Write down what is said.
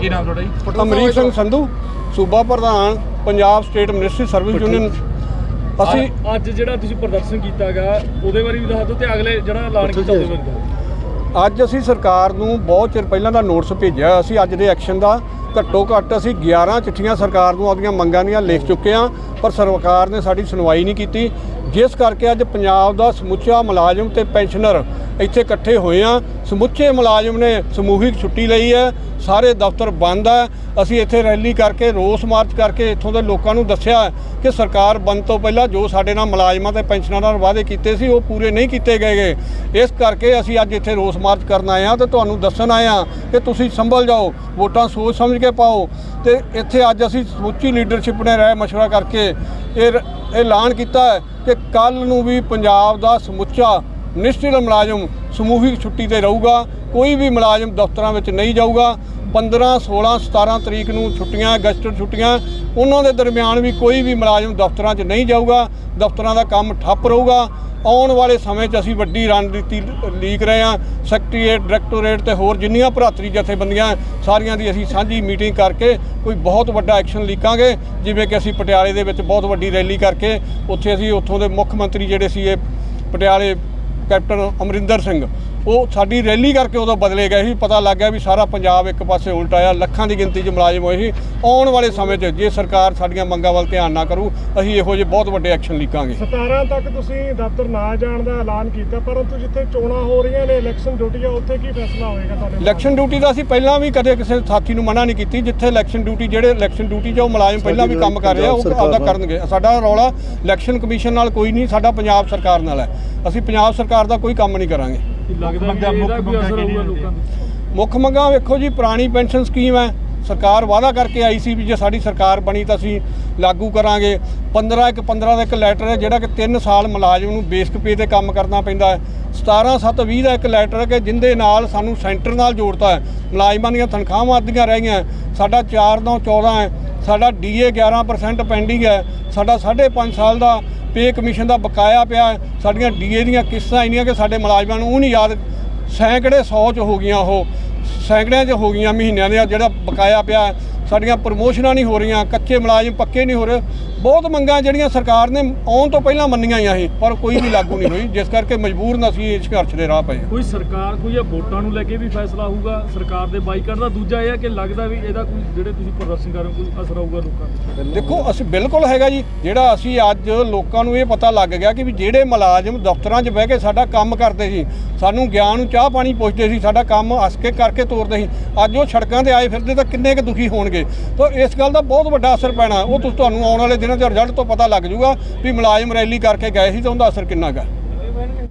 ਕੀ ਨਾਮ ਤੁਹਾਡਾ ਜੀ? ਅਮਰੀਕ ਸਿੰਘ ਸੰਧੂ ਸੂਬਾ ਪ੍ਰਧਾਨ Punjab state ministry service union ਅਸੀਂ ਅੱਜ- ਜਿਹੜਾ ਤੁਸੀਂ ਪ੍ਰਦਰਸ਼ਨ ਕੀਤਾਗਾ ਉਹਦੇ ਬਾਰੇ ਵੀ ਦੱਸ ਦਿਓ ਤੇ ਅਗਲੇ ਜਿਹੜਾ ਐਲਾਨ ਕੀਤਾ ਉਹਦੇ ਬਾਰੇ। ਅੱਜ ਅਸੀਂ ਸਰਕਾਰ ਨੂੰ ਬਹੁਤ ਚਿਰ ਪਹਿਲਾਂ ਦਾ ਨੋਟਿਸ ਭੇਜਿਆ। ਅਸੀਂ ਅੱਜ ਦੇ ਐਕਸ਼ਨ ਦਾ ਘੱਟੋ ਘੱਟ ਅਸੀਂ 11 ਚਿੱਠੀਆਂ ਸਰਕਾਰ ਨੂੰ ਆਪਣੀਆਂ ਮੰਗਾਂ ਦੀਆਂ ਲਿਖ ਚੁੱਕੇ ਹਾਂ ਪਰ ਸਰਕਾਰ ਨੇ ਸਾਡੀ ਸੁਣਵਾਈ ਨਹੀਂ ਕੀਤੀ। ਜਿਸ ਕਰਕੇ ਅੱਜ ਪੰਜਾਬ ਦਾ ਸਮੁੱਚਾ ਮੁਲਾਜ਼ਮ ਤੇ ਪੈਨਸ਼ਨਰ ਇੱਥੇ ਇਕੱਠੇ ਹੋਏ ਆ ਸਮੁੱਚੇ ਮੁਲਾਜ਼ਮ ਨੇ ਸਮੂਹਿਕ ਛੁੱਟੀ ਲਈ ਹੈ। ਸਾਰੇ ਦਫ਼ਤਰ ਬੰਦ ਹੈ। ਅਸੀਂ ਇੱਥੇ ਰੈਲੀ ਕਰਕੇ, ਰੋਸ ਮਾਰਚ ਕਰਕੇ ਇੱਥੋਂ ਦੇ ਲੋਕਾਂ ਨੂੰ ਦੱਸਿਆ ਕਿ ਸਰਕਾਰ ਬੰਦ ਤੋਂ ਪਹਿਲਾਂ ਜੋ ਸਾਡੇ ਨਾਲ ਮੁਲਾਜ਼ਮਾਂ ਤੇ ਪੈਨਸ਼ਨਾਂ ਨਾਲ ਵਾਅਦੇ ਕੀਤੇ ਸੀ, ਉਹ ਪੂਰੇ ਨਹੀਂ ਕੀਤੇ ਗਏ ਗੇ। ਇਸ ਕਰਕੇ ਅਸੀਂ ਅੱਜ ਇੱਥੇ ਰੋਸ ਮਾਰਚ ਕਰਨ ਆਏ ਹਾਂ ਤੇ ਤੁਹਾਨੂੰ ਦੱਸਣ ਆਏ ਹਾਂ ਕਿ ਤੁਸੀਂ ਸੰਭਲ ਜਾਓ, ਵੋਟਾਂ ਸੋਚ ਸਮਝ ਕੇ ਪਾਓ ਤੇ ਇੱਥੇ ਅੱਜ ਅਸੀਂ ਸਮੁੱਚੀ ਲੀਡਰਸ਼ਿਪ ਨੇ ਰਾਏ ਮਸ਼ਵਰਾ ਕਰਕੇ ਇਹ ਰ- ਇਹ ਐਲਾਨ ਕੀਤਾ ਕਿ ਕੱਲ ਨੂੰ ਵੀ ਪੰਜਾਬ ਦਾ ਸਮੁੱਚਾ ਨਿਸ਼ਚਿਤ ਮੁਲਾਜ਼ਮ ਸਮੂਹਿਕ ਛੁੱਟੀ ਤੇ ਰਹੂਗਾ, ਕੋਈ ਵੀ ਮੁਲਾਜ਼ਮ ਦਫ਼ਤਰਾਂ ਵਿੱਚ ਨਹੀਂ ਜਾਊਗਾ। 15 16 17 ਤਰੀਕ ਨੂੰ ਛੁੱਟੀਆਂ ਗਸਟਰ ਛੁੱਟੀਆਂ, ਉਹਨਾਂ ਦੇ ਦਰਮਿਆਨ ਵੀ ਕੋਈ ਵੀ ਮੁਲਾਜ਼ਮ ਦਫ਼ਤਰਾਂ 'ਚ ਨਹੀਂ ਜਾਊਗਾ। ਦਫ਼ਤਰਾਂ ਦਾ ਕੰਮ ਠੱਪ ਰਹੂਗਾ। ਆਉਣ ਵਾਲੇ ਸਮੇਂ 'ਚ ਅਸੀਂ ਵੱਡੀ ਰਣਨੀਤੀ ਲੀਕ ਰਹੇ ਹਾਂ। ਸੈਕਟਰੀਏਟ, ਡਾਇਰੈਕਟੋਰੇਟ ਤੇ ਹੋਰ ਜਿੰਨੀਆਂ ਭਰਾਤਰੀ ਜਥੇਬੰਦੀਆਂ ਸਾਰੀਆਂ ਦੀ ਅਸੀਂ ਸਾਂਝੀ ਮੀਟਿੰਗ ਕਰਕੇ ਕੋਈ ਬਹੁਤ ਵੱਡਾ ਐਕਸ਼ਨ ਲੀਕਾਂਗੇ। ਜਿਵੇਂ ਕਿ ਅਸੀਂ ਪਟਿਆਲੇ ਦੇ ਵਿੱਚ ਬਹੁਤ ਵੱਡੀ ਰੈਲੀ ਕਰਕੇ ਉੱਥੇ ਅਸੀਂ ਉੱਥੋਂ ਦੇ ਮੁੱਖ ਮੰਤਰੀ ਜਿਹੜੇ ਸੀ ਇਹ ਪਟਿਆਲੇ ਕੈਪਟਨ ਅਮਰਿੰਦਰ ਸਿੰਘ ਉਹ ਸਾਡੀ ਰੈਲੀ ਕਰਕੇ ਉਦੋਂ ਬਦਲੇ ਗਏ ਸੀ। ਪਤਾ ਲੱਗ ਗਿਆ ਵੀ ਸਾਰਾ ਪੰਜਾਬ ਇੱਕ ਪਾਸੇ ਉਲਟਾਇਆ ਲੱਖਾਂ ਦੀ ਗਿਣਤੀ 'ਚ ਮੁਲਾਜ਼ਮ ਹੋਏ ਸੀ। ਆਉਣ ਵਾਲੇ ਸਮੇਂ 'ਚ ਜੇ ਸਰਕਾਰ ਸਾਡੀਆਂ ਮੰਗਾਂ ਵੱਲ ਧਿਆਨ ਨਾ ਕਰੂ ਅਸੀਂ ਇਹੋ ਜਿਹੇ ਬਹੁਤ ਵੱਡੇ ਐਕਸ਼ਨ ਲੀਕਾਂਗੇ। 17 ਤੱਕ ਤੁਸੀਂ ਦਫ਼ਤਰ ਨਾ ਜਾਣ ਦਾ ਐਲਾਨ ਕੀਤਾ ਪਰੰਤੂ ਜਿੱਥੇ ਚੋਣਾਂ ਹੋ ਰਹੀਆਂ ਨੇ ਇਲੈਕਸ਼ਨ ਡਿਊਟੀ ਆ ਉੱਥੇ ਕੀ ਫੈਸਲਾ ਹੋਏਗਾ ਤੁਹਾਡੇ ਇਲੈਕਸ਼ਨ ਡਿਊਟੀ ਦਾ ਅਸੀਂ ਪਹਿਲਾਂ ਵੀ ਕਦੇ ਕਿਸੇ ਸਾਥੀ ਨੂੰ ਮਨਾ ਨਹੀਂ ਕੀਤੀ। ਜਿੱਥੇ ਇਲੈਕਸ਼ਨ ਡਿਊਟੀ ਜਿਹੜੇ ਇਲੈਕਸ਼ਨ ਡਿਊਟੀ 'ਚ ਉਹ ਮੁਲਾਜ਼ਮ ਪਹਿਲਾਂ ਵੀ ਕੰਮ ਕਰ ਰਹੇ ਆ ਉਹ ਆਪਦਾ ਕਰਨਗੇ। ਸਾਡਾ ਰੌਲਾ ਇਲੈਕਸ਼ਨ ਕਮਿਸ਼ਨ ਨਾਲ ਕੋਈ ਨਹੀਂ ਸਾਡਾ ਪੰਜਾਬ ਸਰਕਾਰ ਨਾਲ ਹੈ। ਅਸੀਂ ਪੰਜਾਬ ਸਰਕਾਰ ਦਾ ਕੋਈ ਕੰਮ ਨਹੀਂ ਕਰਾਂਗੇ। ਲੱਗਦਾ ਵੀ ਇਹਦਾ ਕੋਈ ਅਸਰ ਹੋਊਗਾ ਲੋਕਾਂ ਤੇ? ਮੁੱਖ ਮੰਗਾਂ ਵੇਖੋ ਜੀ ਪੁਰਾਣੀ ਪੈਨਸ਼ਨ ਸਕੀਮ ਹੈ। ਸਰਕਾਰ ਵਾਅਦਾ ਕਰਕੇ ਆਈ ਸੀ ਵੀ ਜੇ ਸਾਡੀ ਸਰਕਾਰ ਬਣੀ ਤਾਂ ਅਸੀਂ ਲਾਗੂ ਕਰਾਂਗੇ। 15 ਇੱਕ 15 ਦਾ ਇੱਕ ਲੈਟਰ ਹੈ ਜਿਹੜਾ ਕਿ 3 ਸਾਲ ਮੁਲਾਜ਼ਮ ਨੂੰ ਬੇਸਿਕ ਪੇ ਤੇ ਕੰਮ ਕਰਨਾ ਪੈਂਦਾ ਹੈ। 17 7 20 ਦਾ ਇੱਕ ਲੈਟਰ ਹੈ ਕਿ ਜਿੰਦੇ ਨਾਲ ਸਾਨੂੰ ਸੈਂਟਰ ਨਾਲ ਜੋੜਤਾ ਹੈ। ਮੁਲਾਜ਼ਮਾਂ ਦੀਆਂ ਤਨਖਾਹਾਂ ਅੱਧੀਆਂ ਰਹਿ ਗਈਆਂ ਸਾਡਾ 4 ਤੋਂ 14 ਹੈ। ਸਾਡਾ ਡੀਏ 11% ਪੈਂਡਿੰਗ ਹੈ। ਸਾਡਾ 5.5 ਸਾਲ ਦਾ ਪੇ ਕਮਿਸ਼ਨ ਦਾ ਬਕਾਇਆ ਪਿਆ ਹੈ ਸਾਡੀਆਂ ਡੀਏ ਦੀਆਂ ਕਿਸ਼ਤਾਂ ਇੰਨੀਆਂ ਕਿ ਸਾਡੇ ਮੁਲਾਜ਼ਮਾਂ ਨੂੰ ਉਹ ਨਹੀਂ ਯਾਦ, ਸੈਂਕੜੇ 100 ਚ ਹੋ ਗਈਆਂ ਉਹ, ਸੈਂਕੜਿਆਂ 'ਚ ਹੋ ਗਈਆਂ ਮਹੀਨਿਆਂ ਦੇ ਜਿਹੜਾ ਬਕਾਇਆ ਪਿਆ। ਸਾਡੀਆਂ ਪ੍ਰਮੋਸ਼ਨਾਂ ਨਹੀਂ ਹੋ ਰਹੀਆਂ ਕੱਚੇ ਮੁਲਾਜ਼ਮ ਪੱਕੇ ਨਹੀਂ ਹੋ ਰਹੇ। ਬਹੁਤ ਮੰਗਾਂ ਜਿਹੜੀਆਂ ਸਰਕਾਰ ਨੇ ਆਉਣ ਤੋਂ ਪਹਿਲਾਂ ਮੰਨੀਆਂ ਹੀ ਸੀ ਪਰ ਕੋਈ ਵੀ ਲਾਗੂ ਨਹੀਂ ਹੋਈ ਜਿਸ ਕਰਕੇ ਮਜਬੂਰਨ ਅਸੀਂ ਇਸ ਸੰਘਰਸ਼ ਦੇ ਰਾਹ ਪਏ। ਕੋਈ ਸਰਕਾਰ ਕੋਈ ਇਹ ਵੋਟਾਂ ਨੂੰ ਲੈ ਕੇ ਵੀ ਫੈਸਲਾ ਹੋਊਗਾ ਸਰਕਾਰ ਦੇ ਬਾਈਕਾਟ ਦਾ ਦੂਜਾ ਇਹ ਹੈ ਕਿ ਲੱਗਦਾ ਵੀ ਇਹਦਾ ਕੋਈ ਜਿਹੜੇ ਤੁਸੀਂ ਪ੍ਰਦਰਸ਼ਨ ਕਰ ਰਹੇ ਹੋ ਕੋਈ ਅਸਰ ਆਊਗਾ ਲੋਕਾਂ ਤੇ? ਦੇਖੋ ਅਸੀਂ ਬਿਲਕੁਲ ਹੈਗਾ ਜੀ ਜਿਹੜਾ ਅਸੀਂ ਅੱਜ ਲੋਕਾਂ ਨੂੰ ਇਹ ਪਤਾ ਲੱਗ ਗਿਆ ਕਿ ਵੀ ਜਿਹੜੇ ਮੁਲਾਜ਼ਮ ਦਫ਼ਤਰਾਂ 'ਚ ਬਹਿ ਕੇ ਸਾਡਾ ਕੰਮ ਕਰਦੇ ਸੀ ਸਾਨੂੰ ਗਿਆਨ ਨੂੰ ਚਾਹ ਪਾਣੀ ਪੁੱਛਦੇ ਸੀ ਸਾਡਾ ਕੰਮ ਹੱਸ ਕੇ ਕਰਕੇ ਤੋਰਦੇ ਸੀ ਅੱਜ ਉਹ ਸੜਕਾਂ ਤੇ ਆਏ ਫਿਰਦੇ ਤਾਂ ਕਿੰਨੇ ਕੁ ਦੁਖੀ ਹੋਣਗੇ। ਤਾਂ ਇਸ ਗੱਲ ਦਾ ਬਹੁਤ ਵੱਡਾ ਅਸਰ ਪੈਣਾ। ਉਹ ਤੁਸੀਂ, ਤੁਹਾਨੂੰ ਆਉਣ ਵਾਲੇ ਦਿਨਾਂ ਦੇ ਰਿਜ਼ਲਟ ਤੋਂ ਪਤਾ ਲੱਗ ਜਾਊਗਾ ਵੀ ਮੁਲਾਜ਼ਮ ਰੈਲੀ ਕਰਕੇ ਗਏ ਸੀ ਤਾਂ ਉਹਦਾ ਅਸਰ ਕਿੰਨਾ ਕੁ